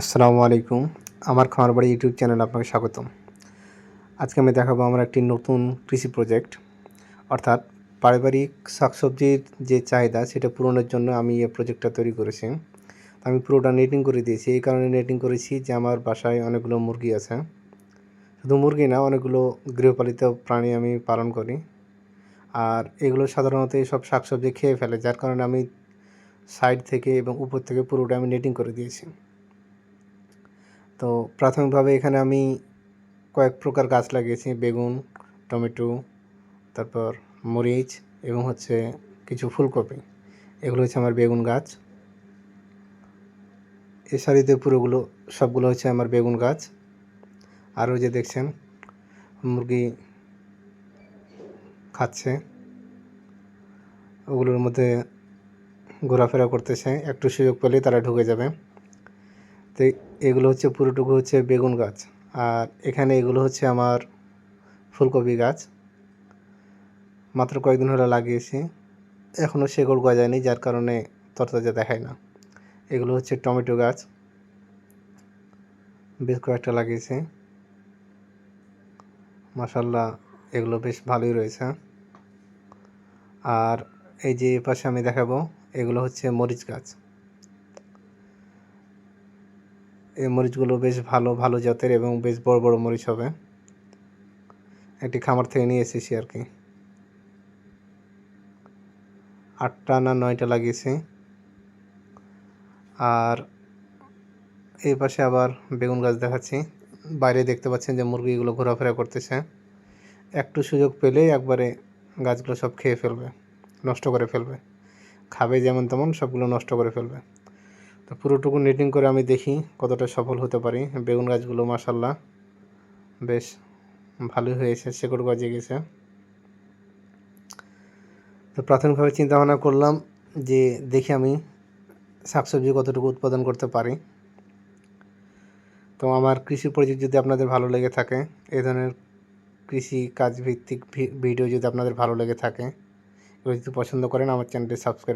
আসসালামু আলাইকুম। আমার খামার বাড়ি ইউটিউব চ্যানেলে আপনাকে স্বাগতম। আজকে আমি দেখাবো আমার একটি নতুন কৃষি প্রজেক্ট। অর্থাৎ পারিবারিক শাকসবজির যে চাহিদা, সেটা পূরণের জন্য আমি এই প্রজেক্টটা তৈরি করেছি। আমি পুরোটা নেটিং করে দিয়েছি। এই কারণে নেটিং করেছি যে আমার বাসায় অনেকগুলো মুরগি আছে। শুধু মুরগি না, অনেকগুলো গৃহপালিত প্রাণী আমি পালন করি। আর এগুলো সাধারণত সব শাকসবজি খেয়ে ফেলে, যার কারণে আমি সাইড থেকে এবং উপর থেকে পুরোটা আমি নেটিং করে দিয়েছি। তো প্রাথমিকভাবে এখানে আমি কয়েক প্রকার গাছ লাগিয়েছি, বেগুন, টমেটো, তারপর মরিচ এবং হচ্ছে কিছু ফুলকপি। এগুলো হচ্ছে আমার বেগুন গাছ। এ সারিতে পুরোগুলো, সবগুলো হচ্ছে আমার বেগুন গাছ। আরও যে দেখছেন, মুরগি খাচ্ছে। ওগুলোর মধ্যে ঘোরাফেরা করতেছে। একটু সুযোগ পেলেই তারা ঢুকে যাবে। তো এগুলো হচ্ছে পুরোটুকু হচ্ছে বেগুন গাছ। আর এখানে এগুলো হচ্ছে আমার ফুলকপি গাছ। মাত্র কয়েকদিন হলো লাগিয়েছি। এখনও শেকড় গজায়নি, যার কারণে তরতাজা দেখায় না। এগুলো হচ্ছে টমেটো গাছ। বেশ কয়েকটা লাগিয়েছি। মাসাল্লাহ এগুলো বেশ ভালোই রয়েছে। আর এই যে পাশে আমি দেখাবো, এগুলো হচ্ছে মরিচ গাছ। এই মরিচগুলো বেশ ভালো ভালো জাতের এবং বেশ বড় বড় মরিচ হবে। একটি খামার থেকে নিয়ে এসেছি আর কি। আটটা না নয়টা লাগিয়েছি। আর এই পাশে আবার বেগুন গাছ দেখাচ্ছি। বাইরে দেখতে পাচ্ছেন যে মুরগিগুলো ঘোরাফেরা করতেছে। একটু সুযোগ পেলেই একবারে গাছগুলো সব খেয়ে ফেলবে, নষ্ট করে ফেলবে। খাবে যেমন তেমন সবগুলো নষ্ট করে ফেলবে। তো পুরোটুকু নেটিং করে আমি দেখি কতটা সফল হতে পারি। বেগুন গাছগুলো মাসাল্লাহ বেশ ভালোই হয়েছে, শেকড় গজে গেছে। তো প্রাথমিকভাবে চিন্তা ভাবনা করলাম যে দেখি আমি শাকসবজি কতটুকু উৎপাদন করতে পারি। তো আমার কৃষি প্রজেক্ট যদি আপনাদের ভালো লেগে থাকে এই ধরনের কৃষি কাজ ভিত্তিক ভিডিও যদি আপনাদের ভালো লেগে থাকে যদি পছন্দ করেন, আমার চ্যানেলটি সাবস্ক্রাইব